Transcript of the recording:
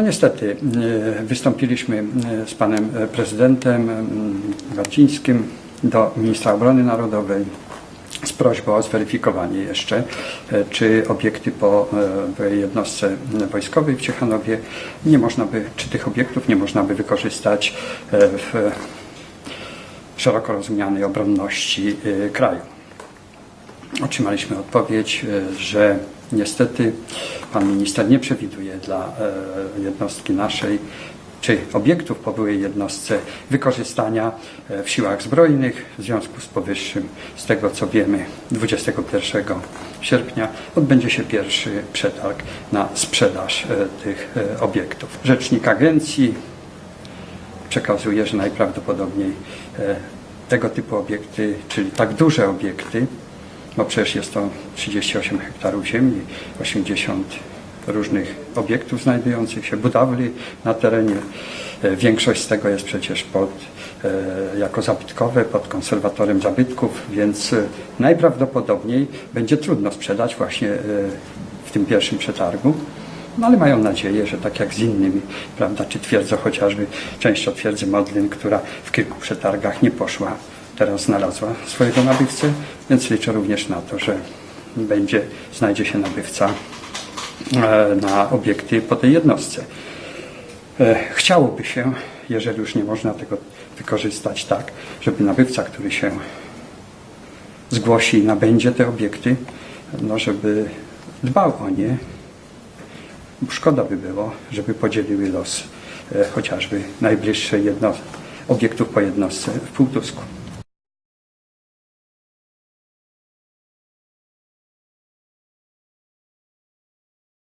No niestety, e, wystąpiliśmy e, z panem e, prezydentem m, Garcińskim do ministra obrony narodowej z prośbą o zweryfikowanie jeszcze, czy obiekty po jednostce wojskowej w Ciechanowie nie można by, czy tych obiektów nie można by wykorzystać w szeroko rozumianej obronności kraju. Otrzymaliśmy odpowiedź, e, że niestety pan minister nie przewiduje dla e, jednostki naszej czy obiektów po byłej jednostce wykorzystania e, w siłach zbrojnych. W związku z powyższym, z tego co wiemy, 21 sierpnia odbędzie się pierwszy przetarg na sprzedaż tych obiektów. Rzecznik agencji przekazuje, że najprawdopodobniej tego typu obiekty, czyli tak duże obiekty, bo przecież jest to 38 hektarów ziemi, 80 różnych obiektów znajdujących się, budowli na terenie. E, Większość z tego jest przecież pod, e, jako zabytkowe, pod konserwatorem zabytków, więc e, najprawdopodobniej będzie trudno sprzedać właśnie w tym pierwszym przetargu. No ale mają nadzieję, że tak jak z innymi, prawda, czy twierdzą chociażby część od twierdzy Modlin, która w kilku przetargach nie poszła, teraz znalazła swojego nabywcę, więc liczę również na to, że będzie, znajdzie się nabywca e, na obiekty po tej jednostce. E, Chciałoby się, jeżeli już nie można tego wykorzystać tak, żeby nabywca, który się zgłosi i nabędzie te obiekty, no żeby dbał o nie, szkoda by było, żeby podzieliły los e, chociażby najbliższe jedno, obiektów po jednostce w Półtusku.